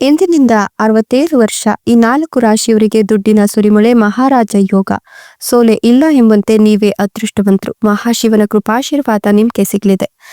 ಇಂದಿನಿಂದ ಅರವತ್ತೇಳು ವರ್ಷ ಈ ನಾಲ್ಕು ರಾಶಿಯವರಿಗೆ ದುಡ್ಡಿನ ಸುರಿಮಳೆ ಮಹಾರಾಜ ಯೋಗ. ಸೋಲೆ ಇಲ್ಲ ಎಂಬಂತೆ ನೀವೇ ಅದೃಷ್ಟವಂತರು. ಮಹಾಶಿವನ ಕೃಪಾಶೀರ್ವಾದ ನಿಮ್ಗೆ ಸಿಗಲಿದೆ.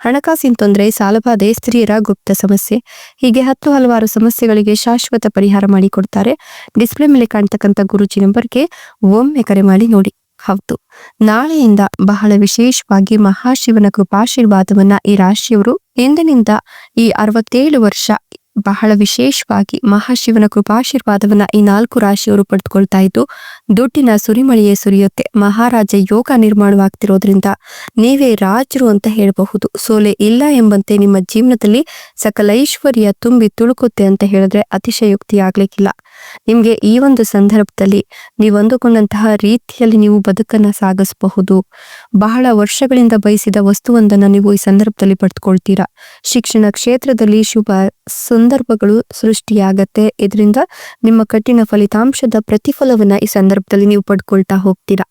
ಹಣಕಾಸಿನ ತೊಂದರೆ, ಸಾಲಬಾಧೆ, ಸ್ತ್ರೀಯರ ಗುಪ್ತ ಸಮಸ್ಯೆ, ಹೀಗೆ ಹತ್ತು ಹಲವಾರು ಸಮಸ್ಯೆಗಳಿಗೆ ಶಾಶ್ವತ ಪರಿಹಾರ ಮಾಡಿಕೊಡ್ತಾರೆ. ಡಿಸ್ಪ್ಲೇ ಮೇಲೆ ಕಾಣ್ತಕ್ಕಂಥ ಗುರುಜಿ ನಂಬರ್ಗೆ ಒಮ್ಮೆ ಕರೆ ಮಾಡಿ ನೋಡಿ. ಹೌದು. ನಾಳೆಯಿಂದ ಬಹಳ ವಿಶೇಷವಾಗಿ ಮಹಾಶಿವನ ಕೃಪಾಶೀರ್ವಾದವನ್ನ ಈ ರಾಶಿಯವರು ಎಂದಿನಿಂದ ಈ ಅರವತ್ತೇಳು ವರ್ಷ ಬಹಳ ವಿಶೇಷವಾಗಿ ಮಹಾಶಿವನ ಕೃಪಾಶೀರ್ವಾದವನ್ನ ಈ ನಾಲ್ಕು ರಾಶಿಯವರು ಪಡೆದುಕೊಳ್ತಾ ಇದ್ದು, ದುಡ್ಡಿನ ಸುರಿಮಳೆಯೇ ಸುರಿಯುತ್ತೆ. ಮಹಾರಾಜ ಯೋಗ ನಿರ್ಮಾಣವಾಗ್ತಿರೋದ್ರಿಂದ ನೀವೇ ರಾಜರು ಅಂತ ಹೇಳಬಹುದು. ಸೋಲೆ ಇಲ್ಲ ಎಂಬಂತೆ ನಿಮ್ಮ ಜೀವನದಲ್ಲಿ ಸಕಲ ಐಶ್ವರ್ಯ ತುಂಬಿ ತುಳುಕುತ್ತೆ ಅಂತ ಹೇಳಿದ್ರೆ ಅತಿಶಯೋಕ್ತಿ ಆಗ್ಲಿಕ್ಕಿಲ್ಲ ನಿಮ್ಗೆ ಈ ಒಂದು ಸಂದರ್ಭದಲ್ಲಿ ನೀವು ಅಂದುಕೊಂಡಂತಹ ರೀತಿಯಲ್ಲಿ ನೀವು ಬದುಕನ್ನ ಸಾಗಿಸಬಹುದು. ಬಹಳ ವರ್ಷಗಳಿಂದ ಬಯಸಿದ ವಸ್ತುವೊಂದನ್ನು ನೀವು ಈ ಸಂದರ್ಭದಲ್ಲಿ ಪಡೆದುಕೊಳ್ತೀರಾ ಶಿಕ್ಷಣ ಕ್ಷೇತ್ರದಲ್ಲಿ ಶುಭ ಸಂದರ್ಭಗಳು ಸೃಷ್ಟಿಯಾಗತ್ತೆ. ಇದರಿಂದ ನಿಮ್ಮ ಕಠಿಣ ಫಲಿತಾಂಶದ ಪ್ರತಿಫಲವನ್ನ ಈ ಸಂದರ್ಭದಲ್ಲಿ ನೀವು ಪಡ್ಕೊಳ್ತಾ ಹೋಗ್ತೀರಾ.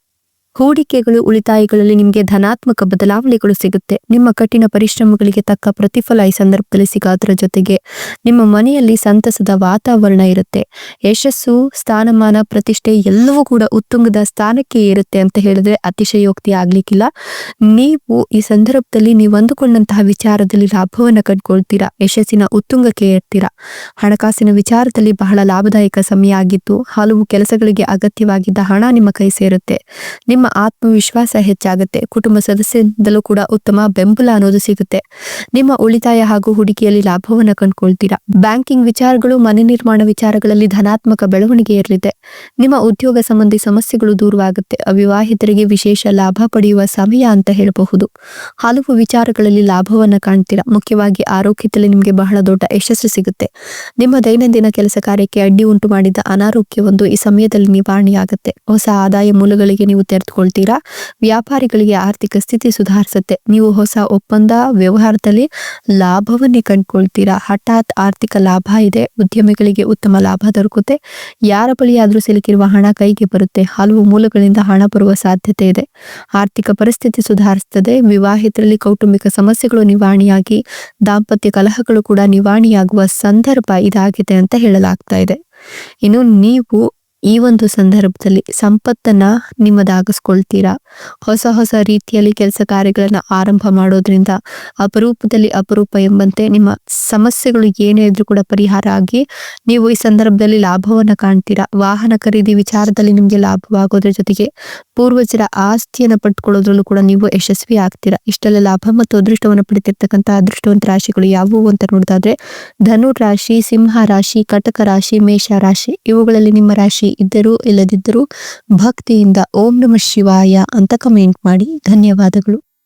ಹೂಡಿಕೆಗಳು ಉಳಿತಾಯಗಳಲ್ಲಿ ನಿಮಗೆ ಧನಾತ್ಮಕ ಬದಲಾವಣೆಗಳು ಸಿಗುತ್ತೆ. ನಿಮ್ಮ ಕಠಿಣ ಪರಿಶ್ರಮಗಳಿಗೆ ತಕ್ಕ ಪ್ರತಿಫಲ ಈ ಸಂದರ್ಭದಲ್ಲಿ ಸಿಗೋದ್ರ ಜೊತೆಗೆ ನಿಮ್ಮ ಮನೆಯಲ್ಲಿ ಸಂತಸದ ವಾತಾವರಣ ಇರುತ್ತೆ. ಯಶಸ್ಸು, ಸ್ಥಾನಮಾನ, ಪ್ರತಿಷ್ಠೆ ಎಲ್ಲವೂ ಕೂಡ ಉತ್ತುಂಗದ ಸ್ಥಾನಕ್ಕೆ ಇರುತ್ತೆ ಅಂತ ಹೇಳಿದ್ರೆ ಅತಿಶಯೋಕ್ತಿ ಆಗ್ಲಿಕ್ಕಿಲ್ಲ. ನೀವು ಈ ಸಂದರ್ಭದಲ್ಲಿ ನೀವು ಅಂದುಕೊಂಡಂತಹ ವಿಚಾರದಲ್ಲಿ ಲಾಭವನ್ನ ಕಟ್ಕೊಳ್ತೀರಾ ಯಶಸ್ಸಿನ ಉತ್ತುಂಗಕ್ಕೆ ಏರ್ತೀರಾ? ಹಣಕಾಸಿನ ವಿಚಾರದಲ್ಲಿ ಬಹಳ ಲಾಭದಾಯಕ ಸಮಯ ಆಗಿದ್ದು, ಹಲವು ಕೆಲಸಗಳಿಗೆ ಅಗತ್ಯವಾಗಿದ್ದ ಹಣ ನಿಮ್ಮ ಕೈ ಸೇರುತ್ತೆ. ನಿಮ್ಮ ಆತ್ಮವಿಶ್ವಾಸ ಹೆಚ್ಚಾಗುತ್ತೆ. ಕುಟುಂಬ ಸದಸ್ಯರಿಂದಲೂ ಕೂಡ ಉತ್ತಮ ಬೆಂಬಲ ಅನ್ನೋದು ಸಿಗುತ್ತೆ. ನಿಮ್ಮ ಉಳಿತಾಯ ಹಾಗೂ ಹೂಡಿಕೆಯಲ್ಲಿ ಲಾಭವನ್ನು ಕಂಡುಕೊಳ್ತೀರಾ? ಬ್ಯಾಂಕಿಂಗ್ ವಿಚಾರಗಳು, ಮನೆ ನಿರ್ಮಾಣ ವಿಚಾರಗಳಲ್ಲಿ ಧನಾತ್ಮಕ ಬೆಳವಣಿಗೆ ಇರಲಿದೆ. ನಿಮ್ಮ ಉದ್ಯೋಗ ಸಂಬಂಧಿ ಸಮಸ್ಯೆಗಳು ದೂರವಾಗುತ್ತೆ. ಅವಿವಾಹಿತರಿಗೆ ವಿಶೇಷ ಲಾಭ ಪಡೆಯುವ ಸಮಯ ಅಂತ ಹೇಳಬಹುದು. ಹಲವು ವಿಚಾರಗಳಲ್ಲಿ ಲಾಭವನ್ನು ಕಾಣ್ತೀರಾ? ಮುಖ್ಯವಾಗಿ ಆರೋಗ್ಯದಲ್ಲಿ ನಿಮಗೆ ಬಹಳ ದೊಡ್ಡ ಯಶಸ್ಸು ಸಿಗುತ್ತೆ. ನಿಮ್ಮ ದೈನಂದಿನ ಕೆಲಸ ಕಾರ್ಯಕ್ಕೆ ಅಡ್ಡಿ ಉಂಟು ಮಾಡಿದ ಅನಾರೋಗ್ಯವೊಂದು ಈ ಸಮಯದಲ್ಲಿ ನಿವಾರಣೆಯಾಗುತ್ತೆ. ಹೊಸ ಆದಾಯ ಮೂಲಗಳಿಗೆ ನೀವು ತೆರೆದುಕೊಳ್ತೀರಾ? ವ್ಯಾಪಾರಿಗಳಿಗೆ ಆರ್ಥಿಕ ಸ್ಥಿತಿ ಸುಧಾರಿಸುತ್ತೆ. ನೀವು ಹೊಸ ಒಪ್ಪಂದ ವ್ಯವಹಾರದಲ್ಲಿ ಲಾಭವನ್ನೇ ಕಂಡುಕೊಳ್ತೀರಾ? ಹಠಾತ್ ಆರ್ಥಿಕ ಲಾಭ ಇದೆ, ಉದ್ಯಮಿಗಳಿಗೆ ಉತ್ತಮ ಲಾಭ ದೊರಕುತ್ತೆ. ಯಾರ ಬಳಿಯಾದ್ರೂ ಸಿಲುಕಿರುವ ಹಣ ಕೈಗೆ ಬರುತ್ತೆ. ಹಲವು ಮೂಲಗಳಿಂದ ಹಣ ಬರುವ ಸಾಧ್ಯತೆ ಇದೆ. ಆರ್ಥಿಕ ಪರಿಸ್ಥಿತಿ ಸುಧಾರಿಸುತ್ತದೆ. ವಿವಾಹಿತರಲ್ಲಿ ಕೌಟುಂಬಿಕ ಸಮಸ್ಯೆಗಳು ನಿವಾರಣೆಯಾಗಿ, ದಾಂಪತ್ಯ ಕಲಹಗಳು ಕೂಡ ನಿವಾರಣೆಯಾಗುವ ಸಂದರ್ಭ ಇದಾಗಿದೆ ಅಂತ ಹೇಳಲಾಗ್ತಾ ಇದೆ. ಇನ್ನು ನೀವು ಈ ಒಂದು ಸಂದರ್ಭದಲ್ಲಿ ಸಂಪತ್ತನ್ನ ನಿಮ್ಮದಾಗಿಸ್ಕೊಳ್ತೀರಾ? ಹೊಸ ಹೊಸ ರೀತಿಯಲ್ಲಿ ಕೆಲಸ ಕಾರ್ಯಗಳನ್ನ ಆರಂಭ ಮಾಡೋದ್ರಿಂದ ಅಪರೂಪದಲ್ಲಿ ಅಪರೂಪ ಎಂಬಂತೆ ನಿಮ್ಮ ಸಮಸ್ಯೆಗಳು ಏನೇ ಇದ್ರೂ ಕೂಡ ಪರಿಹಾರ ಆಗಿ ನೀವು ಈ ಸಂದರ್ಭದಲ್ಲಿ ಲಾಭವನ್ನ ಕಾಣ್ತೀರಾ? ವಾಹನ ಖರೀದಿ ವಿಚಾರದಲ್ಲಿ ನಿಮ್ಗೆ ಲಾಭವಾಗೋದ್ರ ಜೊತೆಗೆ ಪೂರ್ವಜರ ಆಸ್ತಿಯನ್ನು ಪಡ್ಕೊಳ್ಳೋದ್ರಲ್ಲೂ ಕೂಡ ನೀವು ಯಶಸ್ವಿ ಆಗ್ತೀರಾ? ಇಷ್ಟೆಲ್ಲ ಲಾಭ ಮತ್ತು ಅದೃಷ್ಟವನ್ನು ಪಡೆದಿರ್ತಕ್ಕಂಥ ಅದೃಷ್ಟವಂತ ರಾಶಿಗಳು ಯಾವುವು ಅಂತ ನೋಡಿದಾದ್ರೆ ಧನು ರಾಶಿ ಸಿಂಹ ರಾಶಿ ಕಟಕ ರಾಶಿ ಮೇಷ ರಾಶಿ ಇವುಗಳಲ್ಲಿ ನಿಮ್ಮ ರಾಶಿ ಇದ್ದರೂ ಇಲ್ಲದಿದ್ದರೂ ಭಕ್ತಿಯಿಂದ ಓಂ ನಮ ಶಿವಾಯ ಅಂತ ಕಮೆಂಟ್ ಮಾಡಿ. ಧನ್ಯವಾದಗಳು.